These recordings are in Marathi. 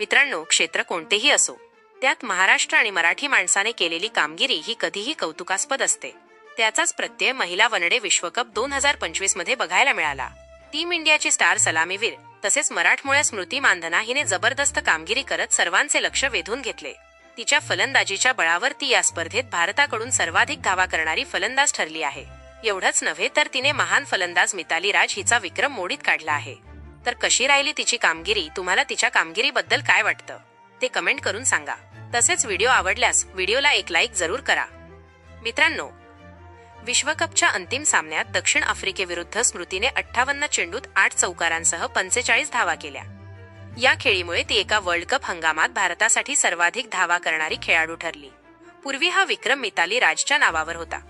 मित्रांनो क्षेत्र कोणतेही असो त्यात महाराष्ट्र आणि मराठी माणसाने केलेली कामगिरी ही कधीही कौतुकास्पद असते. त्याचाच प्रत्यय महिला वनडे विश्वकप दोन हजार पंचवीसमध्ये बघायला मिळाला. टीम इंडियाची स्टार सलामीवीर तसेच मराठमोळ्या स्मृती मानधना हिने जबरदस्त कामगिरी करत सर्वांचे लक्ष वेधून घेतले. तिच्या फलंदाजीच्या बळावर ती या स्पर्धेत भारताकडून सर्वाधिक धावा करणारी फलंदाज ठरली आहे. एवढंच नव्हे तर तिने महान फलंदाज मिताली राज हिचा विक्रम मोडीत काढला आहे. तर कशी राहिली तिची कामगिरी? तुम्हाला तिच्या कामगिरीबद्दल काय वाटतं? ते कमेंट करून सांगा. तसेच व्हिडिओ आवडल्यास व्हिडिओला एक लाईक जरूर करा. मित्रांनो विश्वकपच्या अंतिम सामन्यात दक्षिण आफ्रिकेविरुद्ध स्मृतीने अठ्ठावन्न चेंडूत आठ चौकारांसह पंचेचाळीस धावा केल्या. या खेळीमुळे ती एका वर्ल्ड कप हंगामात भारतासाठी सर्वाधिक धावा करणारी खेळाडू ठरली. पूर्वी हा विक्रम मिताली राजच्या नावावर होता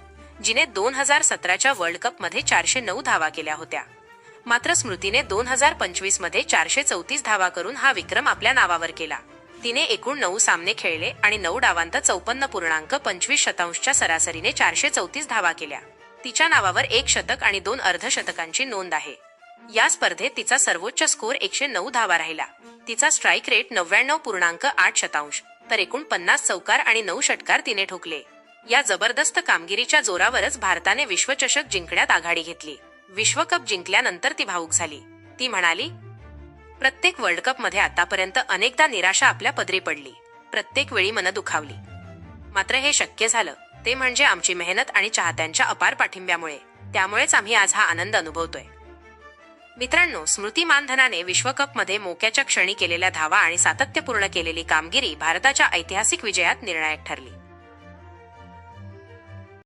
जिने दोन हजार सतराच्या वर्ल्ड कपमध्ये चारशे नऊ धावा केल्या होत्या. मात्र स्मृतीने दोन हजार पंचवीसमध्ये चारशे चौतीस धावा करून हा विक्रम आपल्या नावावर केला. तिने एकूण नऊ सामने खेळले आणि नऊ डावांत चौपन्न पूर्णांक पंचवीस शतांशच्या सरासरीने चारशे चौतीस धावा केल्या. तिच्या नावावर एक शतक आणि दोन अर्धशतकांची नोंद आहे. या स्पर्धेत तिचा सर्वोच्च स्कोर एकशे नऊ धावा राहिला. तिचा स्ट्राईक रेट नव्याण्णव पूर्णांक आठ शतांश तर एकूण पन्नास चौकार आणि नऊ षटकार तिने ठोकले. या जबरदस्त कामगिरीच्या जोरावरच भारताने विश्वचषक जिंकण्यात आघाडी घेतली. विश्वकप जिंकल्यानंतर ती भावूक झाली. ती म्हणाली प्रत्येक वर्ल्ड कपमध्ये आतापर्यंत अनेकदा निराशा आपल्या पदरी पडली. प्रत्येक वेळी मन दुखावली. मात्र हे शक्य झालं. ते म्हणजे आमची मेहनत आणि चाहत्यांच्या अपार पाठिंब्यामुळे. त्यामुळेच आम्ही आज हा आनंद अनुभवतोय. मित्रांनो स्मृती मानधनाने विश्वकपमध्ये मोक्याच्या क्षणी केलेल्या धावा आणि सातत्यपूर्ण केलेली कामगिरी भारताच्या ऐतिहासिक विजयात निर्णायक ठरली.